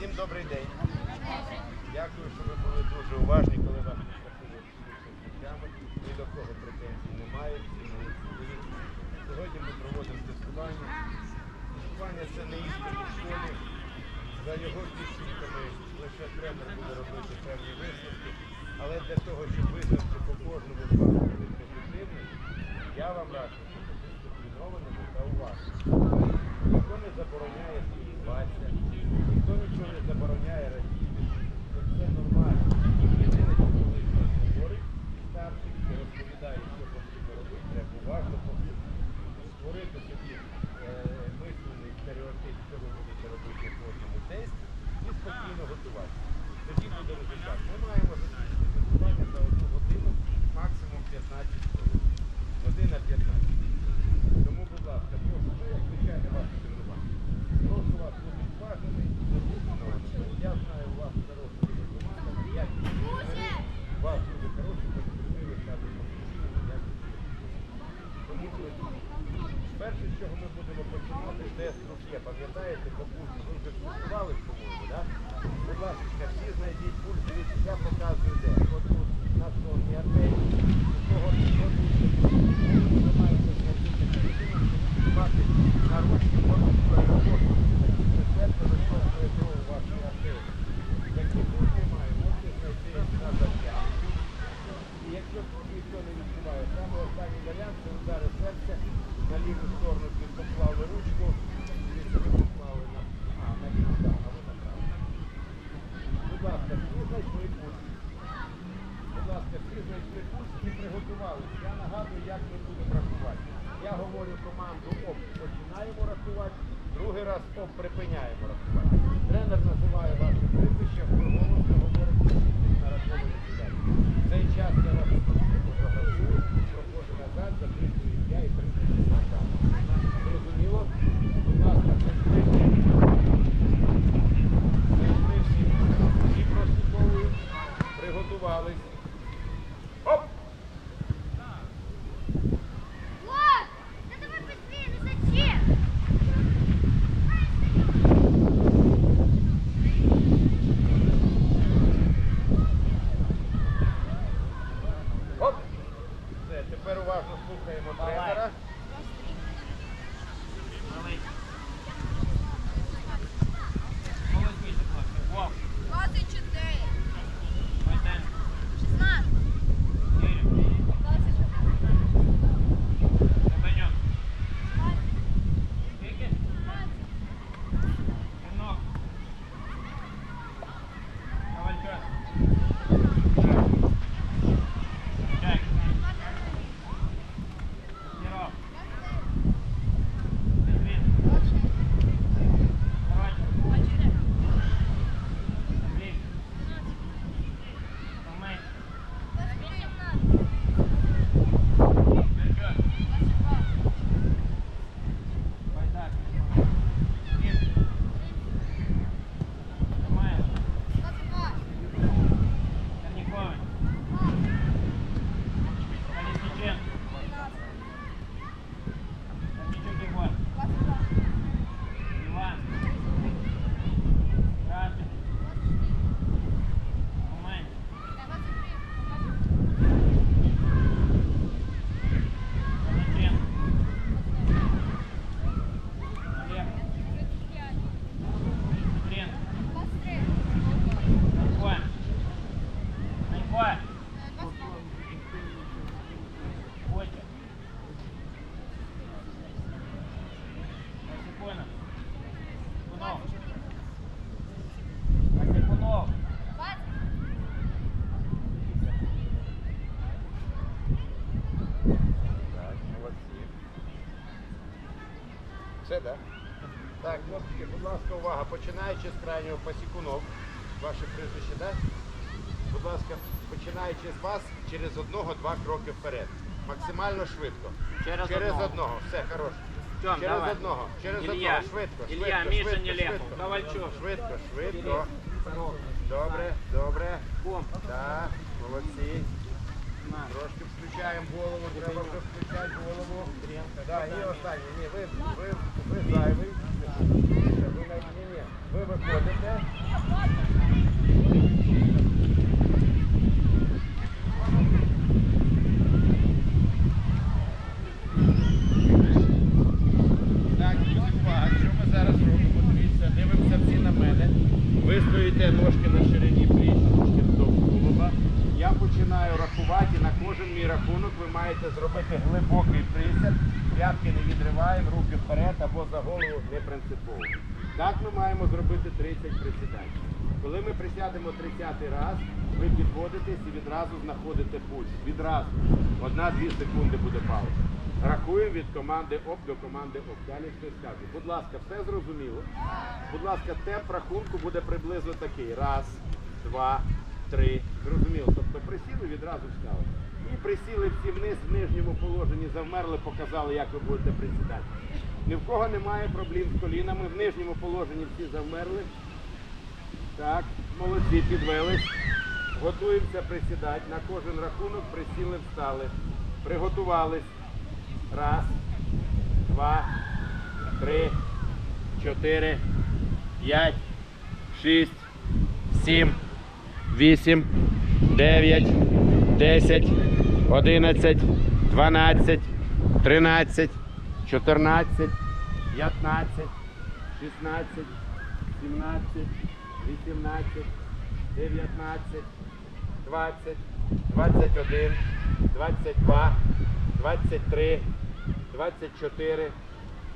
Всім добрий день. Дякую, що ви були дуже уважні, коли вас попросили життями. Ні до кого претензій немає. Сьогодні ми проводимо тестування. Тестування це не іспит у школі. За його підсумками лише тренер буде робити певні висновки. Але для того, щоб висновки по кожному вас були позитивними, я вам раджу бути дисциплінованими та уважними. Ніхто не забороняє спілкуватися, ніхто нічого не забороняє радіти. Це все нормально. Єдине, що коли хтось говорить, старший і розповідає, що потрібно робити, треба уважно послухати. Створити собі е, мислений стереотип, що ви будете робити в кожному тесті, і спокійно готуватися. Тоді буде результат. Ми маємо закінчити тестування за одну годину, максимум 15 хвилин. Година 15. Тому, будь ласка, прошу, це як звичайне ваше тренування. Прошу вас бути уважними, дисциплінованими. Я знаю, у вас хороша дуже команда, якісні тренери, у вас дуже хороші перспективи стати професійними, якісними. Тому перше, з чого ми будемо починати, тест руке. Пам'ятаєте, по пульсу? Ви вже тестували, по-моєму, так? Будь ласка, всі знайдіть пульс, дивіться, я показую де. От тут на сонній артерії, у кого ви маєте знайти мати на ручці корпусу серце виштовхує кров у вашій артерії. Такі пульс немає, можете знайти на зап'ястці. І якщо ніхто не відчуває, саме останній варіант це удари серця на ліву сторону під поклали ручку, і ви поклали на, а, на ліву, так, а ви на праву. Будь ласка, всі знайшли пульс. Будь ласка, всі знайшли пульс і приготувалися. Я нагадую, як ми будемо рахувати. Я говорю команду ОП, починаємо рахувати, другий раз ОП припиняємо рахувати. Тренер називає ваше прізвище, All right. Ласка, увага. Починаючи з крайнього пасікунок. Ваше прізвище, так? Будь ласка, починаючи з вас, через одного-два кроки вперед. Максимально швидко. Через через одного. одного. Все, хорош. Тьом, через давай. одного. Через Ілля. одного. Швидко. Ілля, швидко, Міша, швидко, швидко. Ковальчук. Швидко, швидко. Добре, добре. Ком. Так, молодці. Трошки включаємо голову, треба вже включати голову. Так, і останнє. Ні, ви, ви, ви зайвий. Ви виходите. Так, що ми зараз робимо? Дивіться, дивимося всі на мене. Ви ножки на ширині пліч, ножки вздовж. Я починаю рахувати, на кожен мій рахунок ви маєте зробити глибокий присяд. П'ятки не відриваємо, руки вперед або за голову не принципово. Так ми маємо зробити 30 присідань. Коли ми присядемо 30-й раз, ви підводитесь і відразу знаходите пульс. Відразу. Одна-дві секунди буде пауза. Рахуємо від команди ОП до команди ОП. Далі хтось скаже. Будь ласка, все зрозуміло. Будь ласка, темп рахунку буде приблизно такий. Раз, два, три. Зрозуміло. Тобто присіли, відразу встали. І присіли всі вниз, в нижньому положенні, завмерли, показали, як ви будете присідати. Ні в кого немає проблем з колінами. В нижньому положенні всі завмерли. Так, молодці, підвелись. Готуємося присідати. На кожен рахунок присіли, встали. Приготувались. Раз, два, три, чотири, п'ять, шість, сім, вісім, дев'ять, десять, одинадцять, дванадцять, тринадцять, чотирнадцять, п'ятнадцять, шістнадцять, сімнадцять, вісімнадцять, дев'ятнадцять, двадцять, двадцять один, двадцять два, двадцять три, двадцять чотири,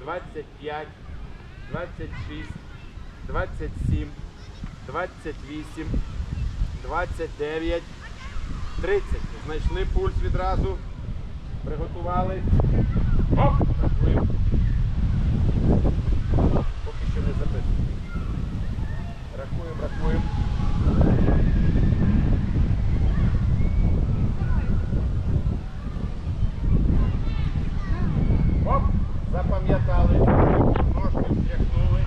двадцять п'ять, двадцять шість, двадцять сім, двадцять вісім, двадцять дев'ять, тридцять. Знайшли пульс відразу. Приготувались. Оп! Рахуємо. Поки що не записуємо. Рахуємо, рахуємо. Оп! Запам'ятали. Ножки встряхнули.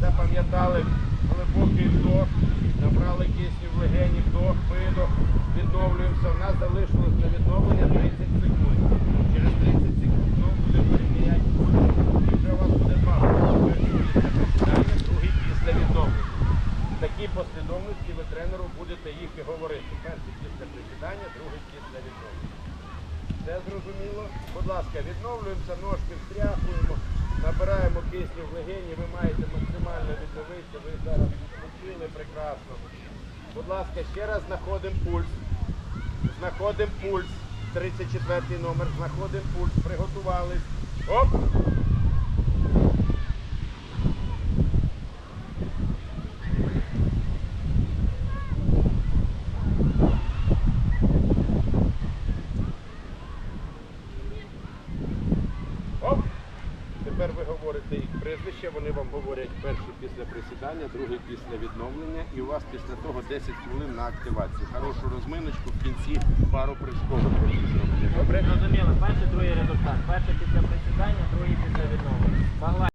Запам'ятали глибокий вдох. Набрали кисню в легені, вдох, видох. Відновлюємося. У нас залишилось на відновлення 30 секунд. Через 30 секунд знову будемо переміняти. І вже у вас буде два. Перший після присідання, другий після відновлення. В такій послідовності ви тренеру будете їх і говорити. Перший після присідання, другий після відновлення. Все зрозуміло? Будь ласка, відновлюємося, ножки встряхуємо, набираємо кисню в легені, ви маєте максимально відновитися, ви зараз відпочили прекрасно. Будь ласка, ще раз знаходимо пульс. Знаходимо пульс. 34 номер, знаходимо пульс, приготувались. Оп! Оп! Тепер ви говорите їх прізвище, вони вам говорять перший після присідання, другий після відновлення, і у вас після того 10 хвилин на активацію. Хорошу розминочку в кінці пару прыжкових. Добре? Зрозуміло. Перший, другий результат. Перший після присідання, другий після відновлення.